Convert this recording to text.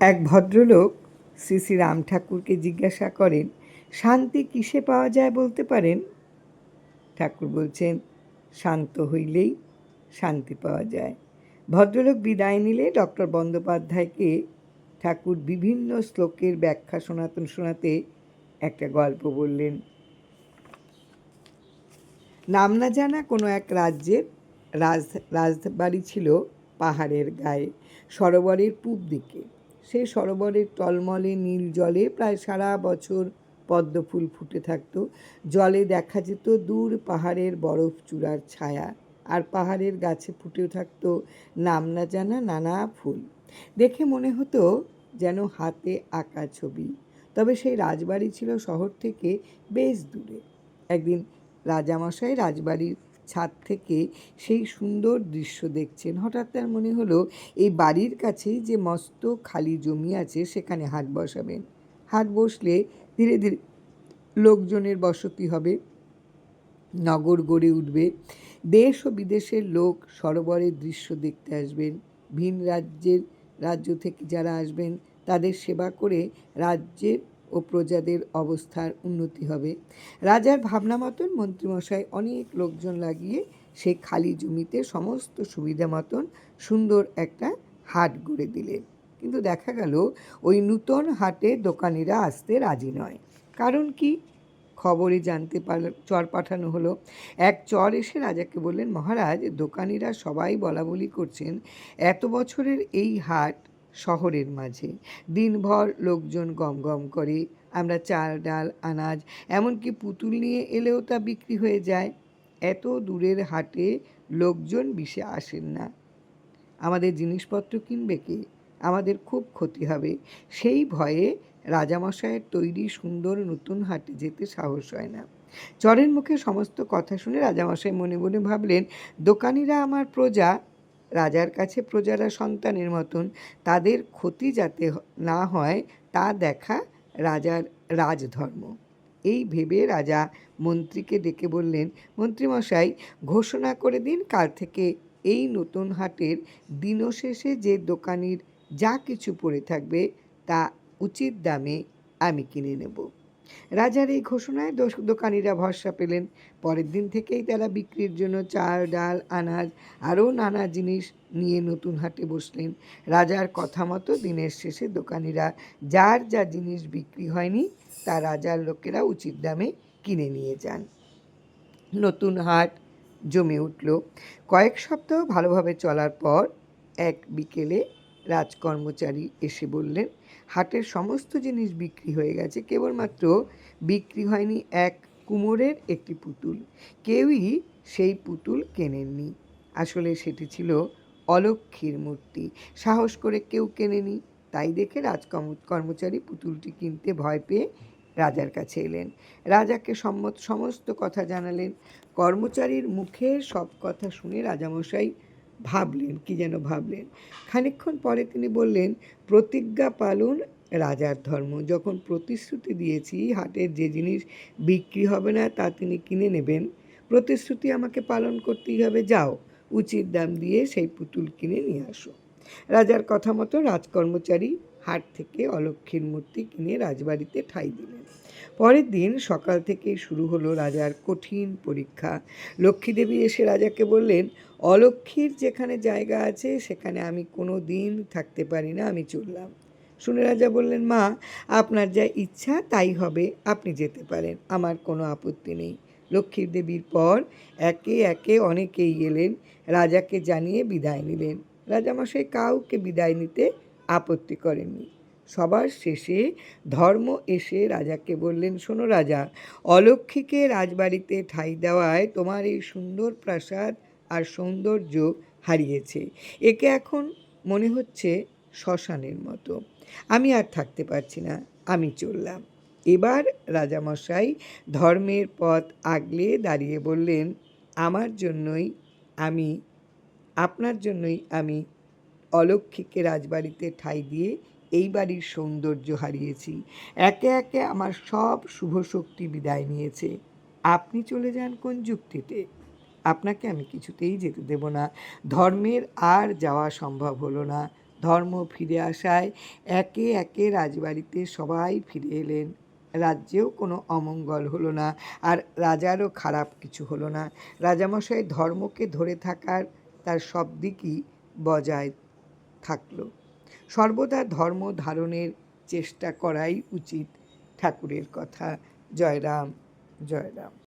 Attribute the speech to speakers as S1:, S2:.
S1: এক ভদ্রলোক শ্রী শ্রী রাম ঠাকুরকে জিজ্ঞাসা করেন, শান্তি কিসে পাওয়া যায় বলতে পারেন? ঠাকুর বলছেন, শান্ত হইলেই শান্তি পাওয়া যায়। ভদ্রলোক বিদায় নিলে ডক্টর বন্দ্যোপাধ্যায়কে ঠাকুর বিভিন্ন শ্লোকের ব্যাখ্যা শোনাতেন শোনাতে একটা গল্প বললেন। নাম না জানা কোনো এক রাজ্যের রাজ, রাজবাড়ি ছিল পাহাড়ের গায়ে, সরোবরের পূব দিকে। সেই সরোবরের টলমলে নীল জলে প্রায় সারা বছর পদ্ম ফুল ফুটে থাকতো। জলে দেখা যেত দূর পাহাড়ের বরফ চূড়ার ছায়া, আর পাহাড়ের গাছে ফুটে থাকতো নাম না জানা নানা ফুল। দেখে মনে হতো যেন হাতে আঁকা ছবি। তবে সেই রাজবাড়ি ছিল শহর থেকে বেশ দূরে। একদিন রাজামশাই রাজবাড়ির ছাদ থেকে সেই সুন্দর দৃশ্য দেখছেন। হঠাৎ তার মনে হলো, এই বাড়ির কাছেই যে মস্ত খালি জমি আছে, সেখানে হাট বসাবেন। হাট বসলে ধীরে ধীরে লোকজনের বসতি হবে, নগর গড়ে উঠবে, দেশ ও বিদেশের লোক সরোবরের দৃশ্য দেখতে আসবেন। ভিন রাজ্যের রাজ্য থেকে যারা আসবেন, তাদের সেবা করে রাজ্যের ও প্রজাদের অবস্থার উন্নতি হবে। রাজার ভাবনা মতন মন্ত্রীমশাই অনেক লোকজন লাগিয়ে সেই খালি জমিতে সমস্ত সুবিধা মতন সুন্দর একটা হাট গড়ে দিলেন কিন্তু দেখা গেল, ওই নূতন হাটে দোকানিরা আসতে রাজি নয়। কারণ কি? খবরে জানতে পারল চর পাঠানো হলো। এক চর এসে রাজাকে বললেন, মহারাজ, দোকানিরা সবাই বলা বলি করছেন। এত বছরের এই হাট শহরের মাঝে। দিনভর লোকজন গম গম করে, আমরা চাল, ডাল, আনাজ, এমনকি পুতুল নিয়ে এলেও তা বিক্রি হয়ে যায়। এত দূরের হাটে লোকজন বিষে আসেন না। আমাদের জিনিসপত্র কিনবে কে? আমাদের খুব ক্ষতি হবে। সেই ভয়ে রাজামশাইয়ের তৈরি সুন্দর নতুন হাটে যেতে সাহস হয় না। চরের মুখে সমস্ত কথা শুনে রাজামশাই মনে মনে ভাবলেন, দোকানিরা আমার প্রজা রাজার কাছে প্রজারা সন্তানের মতন তাদের ক্ষতি যাতে না হয় তা দেখা রাজার রাজধর্ম। এই ভেবে রাজা মন্ত্রীকে ডেকে বললেন, মন্ত্রীমশাই, ঘোষণা করে দিন, কাল থেকে এই নতুন হাটের দিনশেষে যে দোকানির যা কিছু পড়ে থাকবে তা উচিত দামে আমি কিনে নেব। রাজার এই ঘোষণায় দোকানিরা ভরসা পেলেন। পরের দিন থেকেই তারা বিক্রির জন্য চাল, ডাল, আনাজ আরও নানা জিনিস নিয়ে নতুন হাটে বসলেন। রাজার কথা মতো দিনের শেষে দোকানিরা যার যা জিনিস বিক্রি হয়নি, তা রাজার লোকেরা উচিত দামে কিনে নিয়ে যান। নতুন হাট জমে উঠল। কয়েক সপ্তাহ ভালোভাবে চলার পর এক বিকেলে রাজকর্মচারী এসে বললেন, হাটের সমস্ত জিনিস বিক্রি হয়ে গেছে। কেবলমাত্র বিক্রি হয়নি এক কুমোরের একটি পুতুল। কেউই সেই পুতুল কেনেননি। আসলে সেটি ছিল অলক্ষীর মূর্তি। সাহস করে কেউ কেনেনি। তাই দেখে রাজকর্ম কর্মচারী পুতুলটি কিনতে ভয় পেয়ে রাজার কাছে এলেন। রাজাকে সম্মত সমস্ত কথা জানালেন। কর্মচারীর মুখে সব কথা শুনে রাজামশাই ভাবলেন, কি যেন ভাবলেন। খানিক্ষণ পরে তিনি বললেন, প্রতিজ্ঞা পালন রাজার ধর্ম। যখন প্রতিশ্রুতি দিয়েছি, হাটের যে জিনিস বিক্রি হবে না, তা তিনি কিনে নেবেন। প্রতিশ্রুতি আমাকে পালন করতেই হবে, যাও, উচিত দাম দিয়ে সেই পুতুল কিনে নিয়ে আসো। রাজার কথা মতো রাজকর্মচারী হাট থেকে অলক্ষীর মূর্তি কিনে রাজবাড়িতে ঠাই দিলেন। পরের দিন সকাল থেকেই শুরু হলো রাজার কঠিন পরীক্ষা। লক্ষ্মীদেবী এসে রাজাকে বললেন অলক্ষীর যেখানে জায়গা আছে, সেখানে আমি কোনো দিন থাকতে পারি না, আমি চললাম। শুনে রাজা বললেন, মা, আপনার যা ইচ্ছা তাই হবে, আপনি যেতে পারেন, আমার কোনো আপত্তি নেই। লক্ষ্মীর দেবীর পর একে একে অনেকেই এলেন, রাজাকে জানিয়ে বিদায় নিলেন। রাজামশাই কাউকে বিদায় নিতে আপত্তি করেননি। সবার শেষে ধর্ম এসে রাজাকে বললেন, শোনো রাজা, অলক্ষীকে রাজবাড়িতে ঠাই দেওয়ায় তোমার এই সুন্দর প্রাসাদ আর সৌন্দর্য হারিয়েছে। একে এখন মনে হচ্ছে শ্মশানের মতো। আমি আর থাকতে পারছি না, আমি চললাম। এবার রাজামশাই ধর্মের পথ আগলে দাঁড়িয়ে বললেন, আমার জন্যই আমি, আপনার জন্যই আমি অলক্ষীকে রাজবাড়িতে ঠাই দিয়ে এই বাড়ির সৌন্দর্য হারিয়েছি। একে একে আমার সব শুভ শক্তি বিদায় নিয়েছে। আপনি চলে যান কোন যুক্তিতে? আপনাকে আমি কিছুতেই যেতে দেব না। ধর্মের আর যাওয়া সম্ভব হলো না। ধর্ম ফিরে আসায় একে একে রাজবাড়িতে সবাই ফিরে এলেন। রাজ্যেও কোনো অমঙ্গল হলো না আর রাজারও খারাপ কিছু হলো না। রাজামশাই ধর্মকে ধরে থাকার তার সব দিকই বজায় থাকল। সর্বদা ধর্ম ধারণের চেষ্টা করাই উচিত ঠাকুরের কথা। জয়রাম জয়রাম।